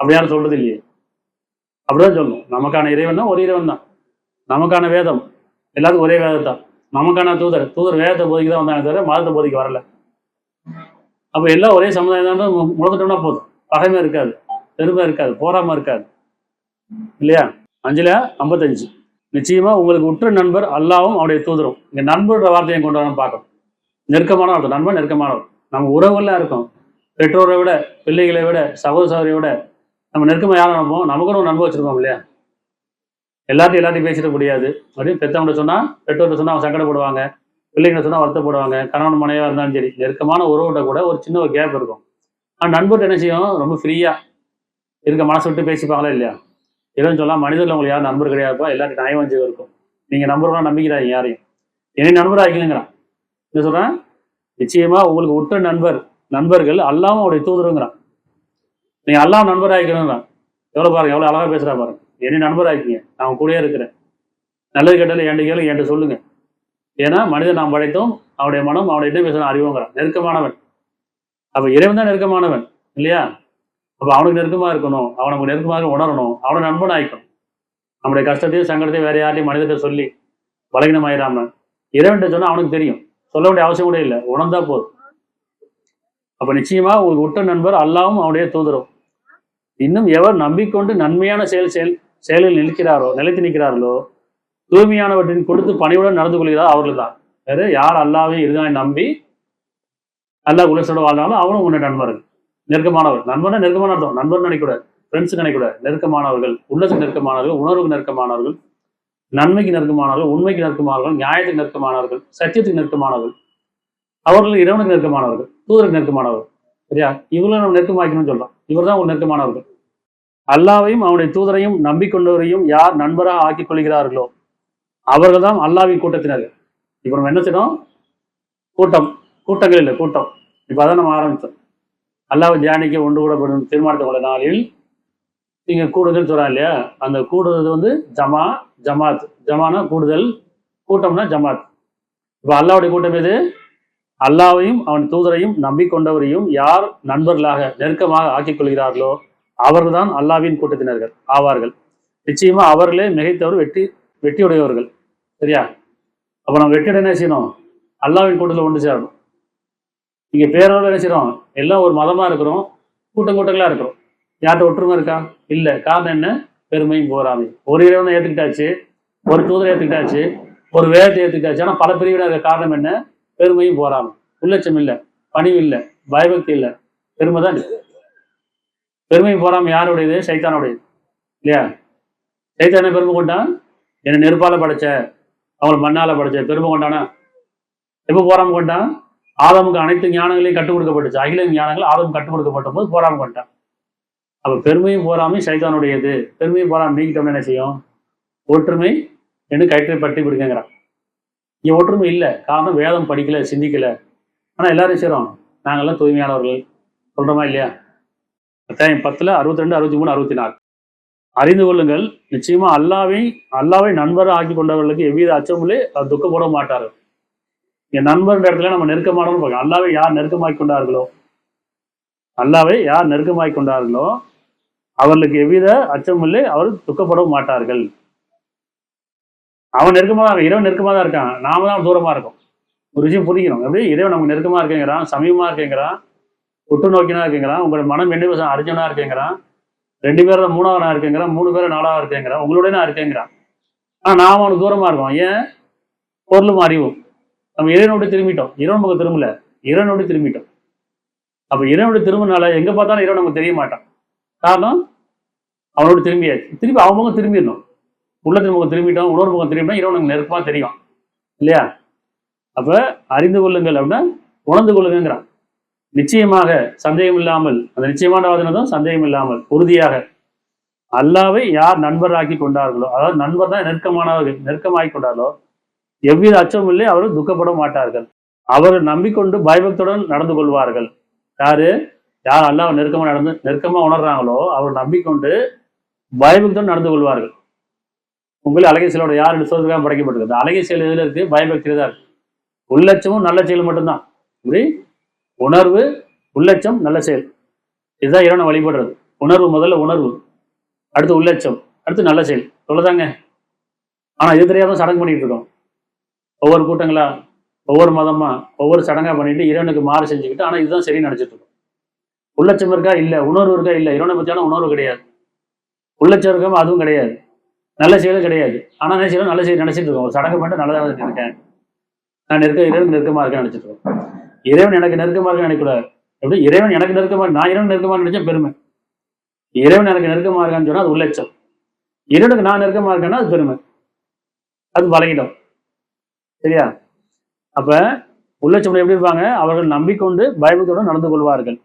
அப்படி யாரும் சொல்றது இல்லையே அப்படிதான் சொல்லணும் நமக்கான இறைவன் தான் ஒரு இறைவன் தான். நமக்கான வேதம். எல்லாத்துக்கும் ஒரே வேதம் தான் நமக்கான தூதர். தூதர் வேதத்தை போதிக்கு தான் வந்தாங்க தவிர மதத்தை போதிக்கு வரல. அப்போ எல்லாம் ஒரே சமுதாயம் தான் முழந்துட்டோம்னா போதும். பகைமை இருக்காது. பெருமை இருக்காது. போராம இருக்காது. இல்லையா? அஞ்சுல ஐம்பத்தஞ்சு. நிச்சயமா உங்களுக்கு உற்ற நண்பர் அல்லாவும் அவருடைய தூதரும். இங்க நண்பர்ன்ற வார்த்தையை கொண்டு வரணும் பார்க்கணும். நெருக்கமான ஒருத்தர் நண்பன் நெருக்கமானவர் நம்ம உறவுகள்லாம் இருக்கும். பெற்றோரை விட பிள்ளைகளை விட சகோதர சகோதரியை விட நம்ம நெருக்கமாக யாரும் நமக்குன்னு ஒரு நண்பர் வச்சிருக்கோம் இல்லையா? எல்லாத்தையும் எல்லாத்தையும் பேசிட முடியாது. அப்படின்னு பெற்றவங்க சொன்னா பெற்றோர்கிட்ட சொன்னா அவங்க சங்கடப்படுவாங்க. பிள்ளைங்களை சொன்னா வருத்தப்படுவாங்க. கணவன் மனைவியா இருந்தாலும் சரி நெருக்கமான உறவுகிட்ட கூட ஒரு சின்ன ஒரு கேப் இருக்கும். ஆனால் நண்பர்கிட்ட என்ன செய்யும்? ரொம்ப ஃப்ரீயா இருக்க மனசு விட்டு பேசிப்பாங்களா இல்லையா? எதுவும் சொல்லலாம் மனிதர்கள் உங்களுக்கு யாரும் நண்பர் கிடையாதுப்பா எல்லாருக்கும் நயவஞ்சகம் இருக்கும். நீங்க நம்புறவங்க நம்பிக்கிறாங்க யாரையும். என்னை நண்பர் ஆகிக்கலுங்கிறான் என்ன சொல்றேன்? நிச்சயமா உங்களுக்கு உற்ற நண்பர் நண்பர்கள் அல்லாம அவருடைய தூதருங்கிறான். நீங்க அல்லாம நண்பராக ஆகிக்கணுங்கிறான் எவ்வளோ பாருங்க எவ்வளோ அழகா பேசுறா பாருங்க. என்ன நண்பராக்கிங்க. நான் உங்க கூடயே இருக்கிறேன். நல்லது கெட்டது என்கிட்ட கேளு என்கிட்ட சொல்லுங்க. ஏன்னா மனிதன் நாம் படைத்தோம் அவனுடைய மனம் அவனுடைய என்ன பேசணும் அறிவோங்கிறான். நெருக்கமானவன். அப்ப இறைவன் தான் நெருக்கமானவன் இல்லையா? அப்ப அவனுக்கு நெருக்கமா இருக்கணும் அவனுக்கு நெருக்கமாக உணரணும் அவனை நண்பன் ஆயிக்கணும். நம்முடைய கஷ்டத்தையும் சங்கடத்தையும் வேற யார்ட்டையும் மனிதர்கிட்ட சொல்லி பலகீனம் ஆயிடாம இறைவன்கிட்ட சொன்னா அவனுக்கு தெரியும். சொல்ல வேண்டிய அவசியம் கூட இல்லை உணர்ந்தா போதும். அப்ப நிச்சயமா உங்களுக்கு உட்ட நண்பர் அல்லாவும் அவனுடைய தூதரும். இன்னும் எவர் நம்பிக்கொண்டு நன்மையான செயல் செயல் செயலில் நிற்கிறாரோ நிலைத்து நிற்கிறார்களோ தூய்மையானவற்றின் கொடுத்து பணியுடன் நடந்து கொள்கிறார் அவர்கள் தான் வேறு யார் அல்லாவையும் இதுதான் நம்பி அல்லாஹ் குலசோட வாழ்ந்தாலும் அவனும் உன்னை நண்பர்கள். நெருக்கமானவர் நண்பனா நெருக்கமான அர்த்தம். நண்பர் நினைக்கூடாது. ஃப்ரெண்ட்ஸ் நினைக்கூடாது. நெருக்கமானவர்கள். உள்ளத்துக்கு நெருக்கமானவர்கள். உணர்வுக்கு நெருக்கமானவர்கள். நன்மைக்கு நெருக்கமானவர்கள். உண்மைக்கு நெருக்கமானவர்கள். நியாயத்துக்கு நெருக்கமானவர்கள். சத்தியத்துக்கு நெருக்கமானவர்கள். அவர்கள் இறைவனுக்கு நெருக்கமானவர்கள். தூதருக்கு நெருக்கமானவர்கள். சரியா? இவங்களை நம்ம நெருக்கமாக்கணும்னு சொல்றோம். இவர் தான் ஒரு நெருக்கமானவர்கள். அல்லாவையும் அவனுடைய தூதரையும் நம்பிக்கொண்டவரையும் யார் நண்பராக ஆக்கிக் கொள்கிறார்களோ அவர்கள் தான் அல்லாவின் கூட்டத்தினர். இப்போ நம்ம என்ன செய்யணும் கூட்டம். கூட்டங்கள் இல்லை கூட்டம். இப்போ அதான் நம்ம ஆரம்பித்தோம். அல்லாவை தியானிக்க ஒன்று கூடப்படும் தீர்மானத்தை உள்ள நாளில் நீங்கள் கூடுதல் சொல்கிறாங்க இல்லையா? அந்த கூடுதல் வந்து ஜமா ஜமாத். ஜமானா கூடுதல் கூட்டம்னா ஜமாத். இப்போ அல்லாவுடைய கூட்டம் எது? அல்லாவையும் அவன் தூதரையும் நம்பிக்கொண்டவரையும் யார் நண்பர்களாக நெருக்கமாக ஆக்கிக் கொள்கிறார்களோ அவர்கள்தான் அல்லாவின் கூட்டத்தினர்கள் ஆவார்கள். நிச்சயமா அவர்களே மிகைத்தவர் வெற்றி வெற்றியுடையவர்கள் சரியா? அப்ப நம்ம வெற்றியோட என்ன செய்யணும்? அல்லாவின் கூட்டத்தில் ஒன்று சேரணும். இங்க பேரோட என்ன செய்யறோம்? எல்லாம் ஒரு மதமா இருக்கிறோம் கூட்டம் கூட்டங்களா இருக்கிறோம். யார்கிட்ட ஒற்றுமை இருக்கா? இல்ல. காரணம் என்ன? பெருமையும் போராமை. ஒரு இறைவனை ஏத்துக்கிட்டாச்சு ஒரு தூதரை ஏத்துக்கிட்டாச்சு ஒரு வேதத்தை ஏத்துக்கிட்டாச்சு. ஆனா பல பிரிவினர் இருக்க காரணம் என்ன? பெருமையும் போராமை. உள்ளட்சம் இல்லை பணிவு இல்லை பயபக்தி இல்லை. பெருமை தான் பெருமை பெருமையும் யாருடையது? சைத்தானுடையது. இல்லையா? சைத்தான பெருமை கொண்டான். என்னை நெருப்பால படைச்ச அவங்களை மண்ணால படைச்ச பெருமை கொண்டானா? எப்போ போராம கொண்டான்? ஆதமுக்கு அனைத்து ஞானங்களையும் கற்றுக் கொடுக்கப்பட்டுச்சு. அகில ஞானங்கள் ஆதம் கற்றுக் கொடுக்கப்பட்ட போது போராம கொண்டான். அப்ப பெருமையும் போராமை சைத்தானுடையது. பெருமையும் போராமை நீக்கிட்டோம்னு என்ன செய்யும்? ஒற்றுமை என்று கயிற்றை பற்றி பிடிக்கங்கிறான் இங்க ஒற்றுமை இல்லை. காரணம் வேதம் படிக்கல சிந்திக்கல. ஆனா எல்லாரும் செய்கிறோம் நாங்கள்லாம் தூய்மையானவர்கள். சொல்றோமா இல்லையா? அத்தியாயம் பத்தில் அறுபத்தி ரெண்டு அறுபத்தி மூணு அறுபத்தி நாலு அறிந்து கொள்ளுங்கள். நிச்சயமா அல்லாவை அல்லாவை நண்பராக ஆக்கி கொண்டவர்களுக்கு எவ்வித அச்சமில்லை அவர் துக்கப்பட மாட்டார்கள் இங்க நண்பர் இடத்துல நம்ம நெருக்கமானவங்க பார்க்கலாம் அல்லாவை யார் நெருக்கமாக்கி கொண்டார்களோ? அல்லாவை யார் நெருக்கமாக்கி கொண்டார்களோ? அவர்களுக்கு எவ்வித அச்சமில்லை அவர் துக்கப்படவும் மாட்டார்கள். அவன் நெருக்கமாக தான் இரவு இறைவன் நெருக்கமாக தான் இருக்கான். நாம தான் தூரமா இருக்கும். ஒரு விஷயம் புரிக்கணும் எப்படி? இறைவன் நமக்கு நெருக்கமா இருக்கேங்கிறான் சமீபமா இருக்கேங்கிறான். உற்று நோக்கினா இருக்கிறான் உங்களோட மனம் ரெண்டு பேரும் அர்ஜுனா இருக்கேங்கிறான் ரெண்டு பேரும் மூணாவனா இருக்கேங்கிறான் மூணு பேரும் நாலாவா இருக்கேங்கிறான் உங்களோட நான் இருக்கேங்கிறான் ஆனா நாம அவனுக்கு தூரமா இருக்கோம். ஏன்? பொருளும் அறிவும். நம்ம இறைவனோட திரும்பிட்டோம். இறைவன் நமக்கு திரும்பல. இறைவனோட திரும்பிட்டோம். அப்ப இறைவனோட திரும்பினால எங்க பார்த்தாலும் இறைவன் நமக்கு தெரிய மாட்டான். காரணம் அவனோட திரும்பியாச்சு. திரும்பி அவன் முகம் திரும்பிடணும். உள்ளத்தின் முகம் திரும்பிட்டோம் உணர்வு முகம் திரும்பிட்டோம் இறைவன் நமக்கு நெருக்கமா தெரியும். இல்லையா? அப்ப அறிந்து கொள்ளுங்கள் அப்படின்னா உணர்ந்து கொள்ளுங்கிறான் நிச்சயமாக சந்தேகம் இல்லாமல் அந்த நிச்சயமான வாதனதும் சந்தேகம் இல்லாமல் உறுதியாக அல்லாவை யார் நண்பராக்கி கொண்டார்களோ அதாவது நண்பர் தான் நெருக்கமானவர்கள் நெருக்கமாகி கொண்டார்களோ எவ்வித அச்சமும் இல்லை அவர்கள் துக்கப்பட மாட்டார்கள். அவர்கள் நம்பிக்கொண்டு பயபக்துடன் நடந்து கொள்வார்கள். யாரு? யார் அல்லாஹ் நெருக்கமா நடந்து நெருக்கமா உணர்றாங்களோ அவர் நம்பிக்கொண்டு பயபக்துடன் நடந்து கொள்வார்கள். உங்களை அழகை செயலோட யார் சோதனைக்காக படைக்கப்பட்டிருக்கு அந்த அழகை செயல் எதுல இருக்கு? பயபக்தியில் தான் இருக்கு. உள்ளட்சமும் நல்ல செயல் மட்டும்தான். இப்படி உணர்வு உள்ளட்சம் நல்ல செயல். இதுதான் இறைவனை வழிபடுறது. உணர்வு முதல்ல உணர்வு. அடுத்து உள்ளட்சம் அடுத்து நல்ல செயல். சொல்லதாங்க ஆனா இது தெரியாம சடங்கு பண்ணிட்டு இருக்கோம். ஒவ்வொரு கூட்டங்களா? ஒவ்வொரு மதமா? ஒவ்வொரு சடங்கா பண்ணிட்டு இறைவனுக்கு மாறு செஞ்சுக்கிட்டு ஆனா இதுதான் சரி நினைச்சிட்டு இருக்கோம். உள்ளட்சம் இருக்கா? இல்ல. உணர்வு இருக்கா? இல்ல. இறைவனை பற்றியான உணர்வு கிடையாது. உள்ளட்சம் இருக்காம அதுவும் கிடையாது. நல்ல செயலும் கிடையாது. ஆனா நினைச்சாலும் நல்ல செயல் நினைச்சிட்டு இருக்கோம். ஒரு சடங்கு பண்ணிட்டு நல்லதாக இருக்கேன் நான் நெருக்க இறைவன் நெருக்கமா இருக்கேன் நினைச்சிட்டு இருக்கோம். இறைவன் எனக்கு நெருக்கமாக இருக்க நினைக்கூடாது எப்படி? இறைவன் எனக்கு நெருக்கமாக நான் இறைவன் நெருக்கமாக நினைச்சா பெருமை. இறைவன் எனக்கு நெருக்கமாக இருக்கான்னு சொன்னால் அது உள்ளட்சம் இறைவனுக்கு நான் நெருக்கமாக இருக்கேன்னா அது பெருமை. அது பலகிடம் சரியா? அப்ப உள்ளட்சம் எப்படி இருப்பாங்க? அவர்கள் நம்பிக்கொண்டு பயபத்தோடு நடந்து கொள்வார்கள்.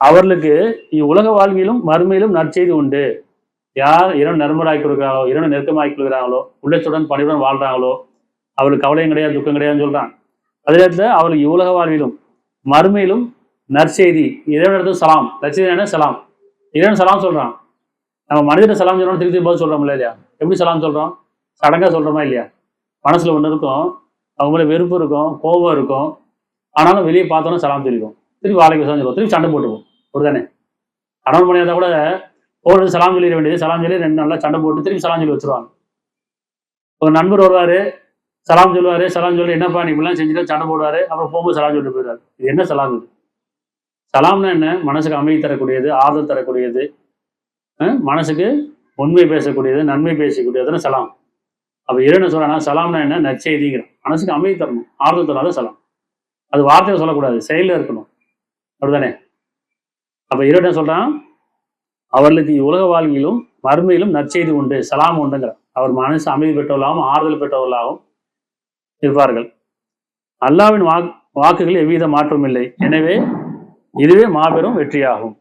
அவர்களுக்கு இவ்வுலக வாழ்விலும் மறுமையிலும் நற்செய்தி உண்டு. யார் இரவு நறுமராக்கி கொடுக்குறாங்களோ இரவு நெருக்கமாக்கி கொடுக்குறாங்களோ உள்ளத்துடன் பணிவுடன் வாழ்றாங்களோ அவருக்கு கவலையும் கிடையாது துக்கம் கிடையாதுன்னு சொல்றான். அதே நேரத்தில் அவர்களுக்கு உலக வாழ்விலும் மறுமையிலும் நற்செய்தி. இறைவனிடத்தில் சலாம்? நற்செய்தி என்ன? சலாம். இறைவன் சலாம் சொல்றான்? நம்ம மனிதன் சலாம் சொல்கிறோம் திருப்பி திரும்ப சொல்றோம்ல இல்லையா? எப்படி சலாம் சொல்கிறோம் சடங்கா சொல்றோமா இல்லையா? மனசுல ஒன்று இருக்கும் அவங்க மேல வெறுப்பு இருக்கும் கோபம் இருக்கும். ஆனாலும் வெளியே பார்த்தோன்னா சலாம் தெரியும் திருப்பி வாழைக்கு சலாம் சொல்லுவோம். திருப்பி சண்டை போட்டுவோம் தானே கணவன் மணியாக கூட போகிறது சலாம் சொல்லிட வேண்டியது சலாம் சொல்லி ரெண்டு நாளில் சண்டை போட்டு திருப்பி சலாம் சொல்லி வச்சிருவாங்க. ஒரு நண்பர் வருவார் சலாம் சொல்லுவாரு சலாம் சொல்லி என்னப்பா நீ இப்படிலாம் செஞ்சுட்டு சண்டை போடுவாரு. அப்புறம் போகும்போது சலாம் சொல்லிட்டு போயிடுவாரு. இது என்ன சலாம் இது? சலாம்னா என்ன? மனசுக்கு அமைதி தரக்கூடியது ஆதரவு தரக்கூடியது மனசுக்கு உண்மை பேசக்கூடியது நன்மை பேசக்கூடியதுன்னு சலாம்? அப்போ இரண்டு சொல்றானா சலாம்னா என்ன? நற்செய்திங்கிற மனசுக்கு அமைதி தரணும். ஆறுதல் தராத சலாம். அது வார்த்தையை சொல்லக்கூடாது. செயலில் இருக்கணும். அப்படிதானே? அப்ப இரண்டு சொல்றான்? அவர்களுக்கு உலக வாழ்விலும் மறுமையிலும் நற்செய்தி உண்டு. சலாம் உண்டுங்கிறார் அவர் மனசு அமைதி பெற்றவர்களாகவும் ஆறுதல் பெற்றவர்களாகவும் இருப்பார்கள். அல்லாவின் வாக் வாக்குகள் எவ்வித மாற்றமும் இல்லை. எனவே இதுவே மாபெரும் வெற்றியாகும்.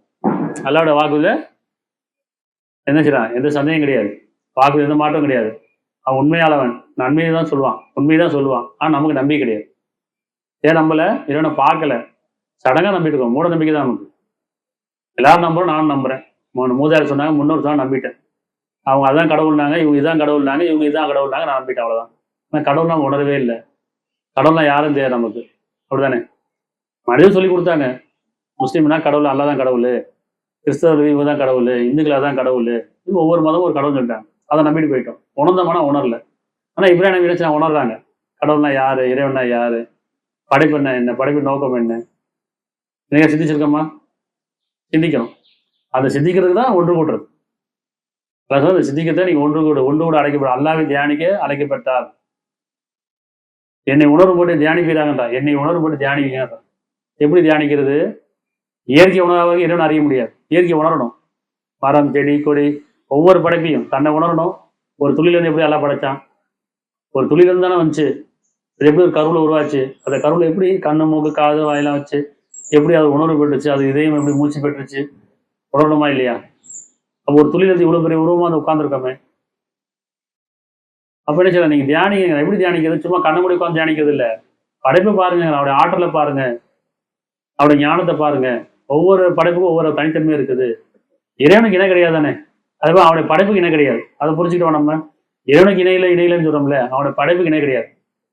அல்லாவோட வாக்குல என்ன செய்யறான் எந்த சந்தேகம் கிடையாது. வாக்குல எந்த மாற்றம் கிடையாது. அவன் உண்மையாளவன் நன்மையை தான் சொல்லுவான். உண்மையை தான் சொல்லுவான். ஆனா நமக்கு நம்பிக்கை கிடையாது. ஏன் நம்பல? இறைவனை பார்க்கல. சடங்கா நம்பிட்டு இருக்கோம். மூட நம்பிக்கை தான் நமக்கு. எல்லாரும் நம்புறோம். நானும் நம்புறேன். மூணு மூதாயிரம் சொன்னாங்க. முன்னோர் தான் நம்பிட்டேன். அவங்க அதான் கடவுள்னாங்க. இவங்க இதான் கடவுள்னாங்க. இவங்க இதான் கடவுள்னாங்க. நான் நம்பிட்டேன். அவ்வளோதான் ஆனால் கடவுள் நம்ம உணரவே இல்லை. கடவுள்னா யாரும் தெரியாது நமக்கு. அப்படிதானே? மனிதன் சொல்லி கொடுத்தாங்க முஸ்லீம்னா கடவுள் அல்லா தான் கடவுள் கிறிஸ்தவர்கள் இவங்க தான் கடவுள் இந்துக்களாக தான் கடவுள் இது ஒவ்வொரு மதமும் ஒரு கடவுள் சொல்லிட்டாங்க. அதை நம்பிட்டு போயிட்டோம். உணர்ந்தோம்னா உணரல. ஆனால் இப்ராஹிம் நபி நினைச்சு உணர்றாங்க. கடவுள்னா யாரு இறைவனா யாரு படைப்பு என்ன என்ன படைப்பு நோக்கம் என்ன? நீங்க சிந்திச்சிருக்கோமா? சிந்திக்கணும். அதை சிந்திக்கிறதுக்கு தான் ஒன்று கூட்டுறது அதாவது சிந்திக்கிறத நீங்க ஒன்று கூட ஒன்று கூட அழைக்கப்படும் அல்லாவே தியானிக்க அழைக்கப்பட்டார். என்னை உணர்வு தியானிக்கிறாங்கடா. என்னை உணர்வு தியானிக்கிறாங்க எப்படி தியானிக்கிறது? இயற்கை உணவாக இறைவன் அறிய முடியாது. இயற்கை உணரணும். மரம் செடி கொடி ஒவ்வொரு படைப்பையும் தன்னை உணரணும். ஒரு துளியிலேருந்து எப்படி எல்லாம் படைச்சான்? ஒரு துளியிலேருந்து தானே வந்துச்சு. அது எப்படி ஒரு கருவில் உருவாச்சு? அந்த கருவில் எப்படி கண்ணு மூக்கு காது வாயெல்லாம் வச்சு எப்படி அது உணர்வு பெற்றுச்சு? அது இதயம் எப்படி மூச்சு பெற்றுச்சு? உணரணுமா இல்லையா? அப்போ ஒரு துளியிலேருந்து இவ்வளோ பெரிய உருவமாக வந்து உட்காந்துருக்கோமே அப்படின்னு சொல்ல நீங்கள் நீங்க தியானிங்க எப்படி தியானிக்கிறது? சும்மா கண்ண மூடி உட்காந்து தியானிக்கிறது இல்லை. படைப்பை பாருங்க அவருடைய ஆற்றலை பாருங்க. அவருடைய ஞானத்தை பாருங்க. ஒவ்வொரு படைப்புக்கும் ஒவ்வொரு தனித்தன்மை இருக்குது. இறைவனுக்கு இணை கிடையாது தானே? அதுபோல் அவனுடைய படைப்புக்கு இணை கிடையாது. அதை புரிஞ்சுக்கிட்டோம் நம்ம. இறைவனுக்கு இணையில இணையிலன்னு சொல்றோம்ல அவனுடைய படைப்புக்கு இணை கிடையாது.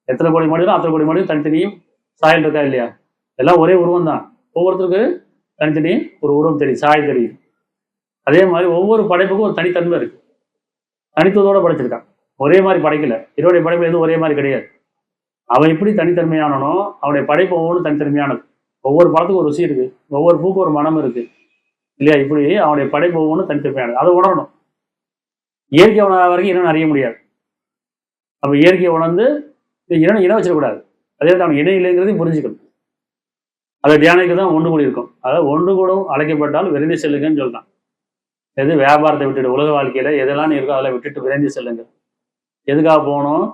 எத்தனை கோடி மனிதனும் அத்தனை கோடி மனிதனும் தனித்தனியும் சாயல் இருக்கா இல்லையா? எல்லாம் ஒரே உருவம் தான். ஒவ்வொருத்தருக்கு தனித்தனி ஒரு உருவம் தெரியும் சாயல் தெரியும். அதே மாதிரி ஒவ்வொரு படைப்புக்கும் ஒரு தனித்தன்மை இருக்கு. தனித்துவத்தோட படைச்சிருக்கான். ஒரே மாதிரி படைக்கல. இவருடைய படைப்பு எதுவும் ஒரே மாதிரி கிடையாது. அவன் எப்படி தனித்தன்மையானனோ அவனுடைய படைப்பு ஒவ்வொன்றும் தனித்தன்மையானது. ஒவ்வொரு பழத்துக்கும் ஒரு ருசி இருக்கு. ஒவ்வொரு பூக்கும் ஒரு மனம் இருக்கு. இல்லையா? இப்படி அவனுடைய படைப்பு ஒவ்வொன்றும் தனித்தன்மையானது. அதை உணரணும். இயற்கை உணர்வு வரைக்கும் இன்னும் அறிய முடியாது. அப்போ இயற்கையை உணர்ந்து இனம் இனம் வச்சிடக்கூடாது. அதே அவன் இணை இல்லைங்கிறதையும் புரிஞ்சுக்கணும். அதை தியானிக்க தான் ஒன்று கூடி இருக்கும் அதாவது ஒன்று கூடும் அழைக்கப்பட்டால் விரைந்து செல்லுங்கன்னு சொல்கிறான் எது வியாபாரத்தை விட்டுட்டு உலக வாழ்க்கையில் எதெல்லாம் இருக்கோ அதெல்லாம் விட்டுட்டு விரைந்து செல்லுங்க எதுக்காக போகணும்?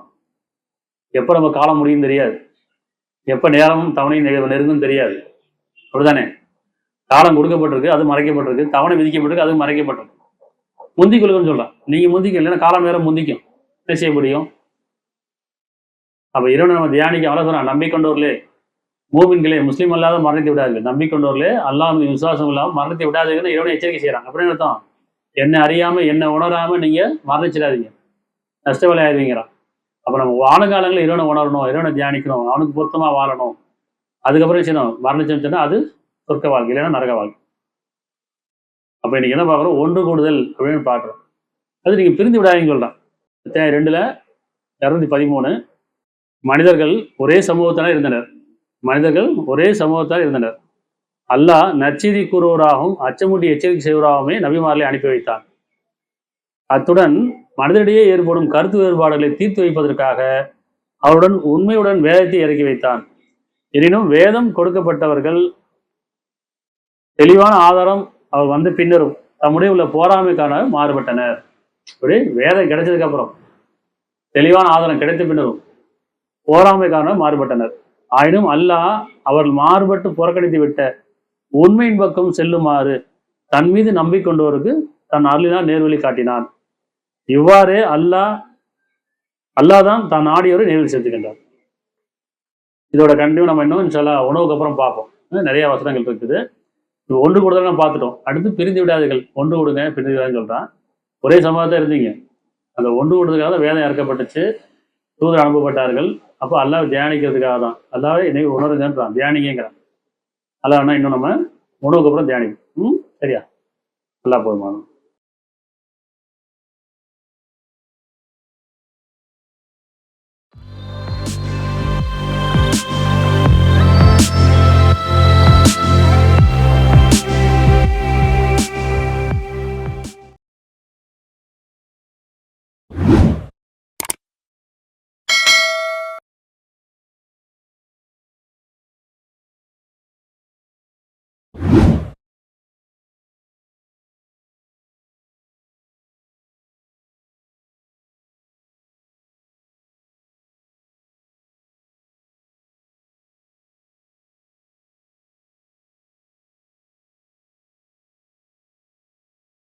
எப்போ நம்ம காலம் முடியும் தெரியாது. எப்ப நேரமும் தவணையும் நெருங்கும் தெரியாது. அப்படிதானே காலம் கொடுக்கப்பட்டிருக்கு அது மறைக்கப்பட்டிருக்கு. தவணை விதிக்கப்பட்டிருக்கு அது மறைக்கப்பட்டிருக்கு. முந்திக் கொள்ளுங்கன்னு சொல்லலாம். நீங்க முந்திக்க இல்லைன்னா காலம் நேரம் முந்திக்கும். என்ன செய்ய முடியும்? அப்ப இறைவனை நம்ம தியானிக்க அவ்வளோ சொல்றான் நம்பிக்கொண்டோர்லே மூமின்களே முஸ்லீம் அல்லாத மரணத்தை விடாதீர்கள். நம்பிக்கொண்டோர்லே அல்லாஹ் விசுவாசம் இல்லாமல் மரணத்தை விடாதீங்கன்னு இறைவனை எச்சரிக்கை செய்கிறாங்க அப்படின்னு அர்த்தம்? என்ன அறியாமல் என்ன உணராம நீங்க மரணிச்சிடாதீங்க. நஷ்டவலை ஆயிடுவீங்கிறான் அப்போ நம்ம வாழ காலங்களில் இறைவனை உணரணும் இறைவனை தியானிக்கணும் அவனுக்கு பொருத்தமா வாழணும். அதுக்கப்புறம் செய்யணும்? மரணிச்சோம் சொன்னால் அது சொர்க்க வாழ்க்கை இல்லைன்னா நரக வாழ்க்கை. அப்ப இன்னைக்கு என்ன பார்க்குறோம்? ஒன்று கூடுதல் அப்படின்னு பார்க்குறோம். அது நீங்க பிரிந்து விடாதீங்கன்னு சொல்கிறான் ரெண்டில் ரெண்டுல இரநூத்தி பதிமூணு. மனிதர்கள் ஒரே சமூகத்தான இருந்தனர். மனிதர்கள் ஒரே சமூகத்தால் இருந்தனர். அல்லாஹ் நற்செய்தி கூறுவோராகவும் அச்சமூட்டி எச்சரிக்கை செய்வராகவுமே நபிமார்களை அனுப்பி வைத்தான். அத்துடன் மனதிடையே ஏற்படும் கருத்து வேறுபாடுகளை தீர்த்து வைப்பதற்காக அவருடன் உண்மையுடன் வேதத்தை இறக்கி வைத்தான். எனினும் வேதம் கொடுக்கப்பட்டவர்கள் தெளிவான ஆதாரம் அவர் வந்த பின்னரும் தம்முடைய உள்ள போராமைக்கான மாறுபட்டனர். இப்படி வேதம் கிடைச்சதுக்கு அப்புறம் தெளிவான ஆதாரம் கிடைத்த பின்னரும் போராமைக்கான மாறுபட்டனர். ஆயினும் அல்லாஹ் அவர்கள் மாறுபட்டு புறக்கணித்து விட்ட உண்மையின் பக்கம் செல்லுமாறு தன் மீது நம்பிக்கொண்டவருக்கு தன் அருளினால் நேர்வழி காட்டினான். இவ்வாறே அல்லாஹ் அல்லாஹ் தான் தான் ஆடியோரை நேர்வழி சேர்த்துக்கின்றார் இதோட கண்டிப்பாக நம்ம இன்னும் சில உணவுக்கு அப்புறம் பார்ப்போம். நிறைய வசனங்கள் இருக்குது. இப்போ ஒன்று கொடுத்தா நம்ம பார்த்துட்டோம். அடுத்து பிரிந்து விடாதீர்கள். ஒன்று கொடுங்க பிரிந்து விடாதுன்னு சொல்றான் ஒரே சமூகத்தான் இருந்தீங்க. அந்த ஒன்று கொடுத்ததுக்காக தான் வேதம் இறக்கப்பட்டுச்சு தூதர் அனுப்பப்பட்டார்கள். அப்போ அல்லாஹ் தியானிக்கிறதுக்காக தான். அல்லாவே இன்னைக்கு உணருங்கன்றான் தியானிங்கிறான் அல்லாஹ்னா இன்னும் நம்ம உணவுக்கு அப்புறம் தியானிக்கும் ம் சரியா? நல்லா போதுமானோம்